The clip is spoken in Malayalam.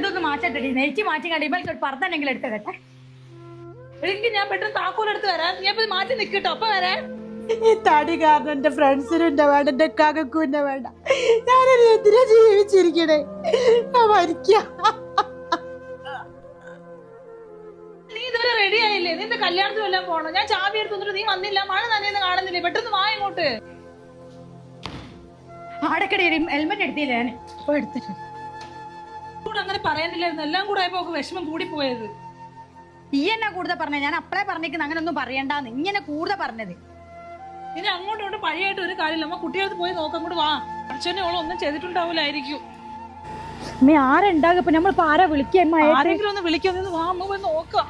ഇതൊന്ന് മാറ്റട്ടെ നെയ്റ്റ് മാറ്റി കണ്ടി ഇവൾക്ക് ഒരു എടുത്ത് കേട്ടെ എനിക്ക് ഞാൻ പെട്ടെന്ന് താക്കോലെടുത്ത് വരാം ഞാൻ ഇപ്പൊ മാറ്റി നിക്കട്ടോ അപ്പൊ വരാം. ഈ തടി കാരണം എന്റെ ഫ്രണ്ട്സിനും എന്റെ വേണ്ട എന്റെ കാക്കക്കും എന്നെ വേണ്ട. ഞാനൊരു എന്തിനാ ജീവിച്ചിരിക്കണേ? ഞാൻ മരിക്കാം. നീ ഇതുവരെ റെഡി ആയില്ലേ? നിന്റെ കല്യാണത്തിന് വല്ല പോണോ? ഞാൻ ചാവി എടുത്തു നീ വന്നില്ല. മഴ നനയെന്ന് കാണുന്നില്ലേ? പെട്ടെന്ന് വാ ഇങ്ങോട്ട്. ആടക്കടി ഹെൽമെറ്റ് എടുത്തില്ല ഞാൻ ഇപ്പൊ എടുത്തിട്ട് എന്നോട് അങ്ങനെ പറയാനില്ലായിരുന്നു. എല്ലാം കൂടെ ആയപ്പോ വിഷമം കൂടി പോയത് ഈ എന്നാ കൂടുതൽ പറഞ്ഞത് ഞാൻ അപ്പളേ പറഞ്ഞിരിക്കുന്നത് അങ്ങനെ ഒന്നും പറയണ്ടെന്ന്. ഇങ്ങനെ കൂടുതൽ പറഞ്ഞത്. ഇനി അങ്ങോട്ടും പഴയായിട്ട് ഒരു കാര്യമില്ല. നമ്മ കുട്ടികൾക്ക് പോയി നോക്കാം കൂടെ വാ. അച്ഛനെ ഓളം ഒന്നും ചെയ്തിട്ടുണ്ടാവില്ലായിരിക്കും അമ്മ ആരുണ്ടാകും ഇപ്പൊ നമ്മളിപ്പോ ആരാ വിളിക്കാൻ ആരെങ്കിലും ഒന്ന് വിളിക്കുന്നു വാ അമ്മ പോയി നോക്കാം.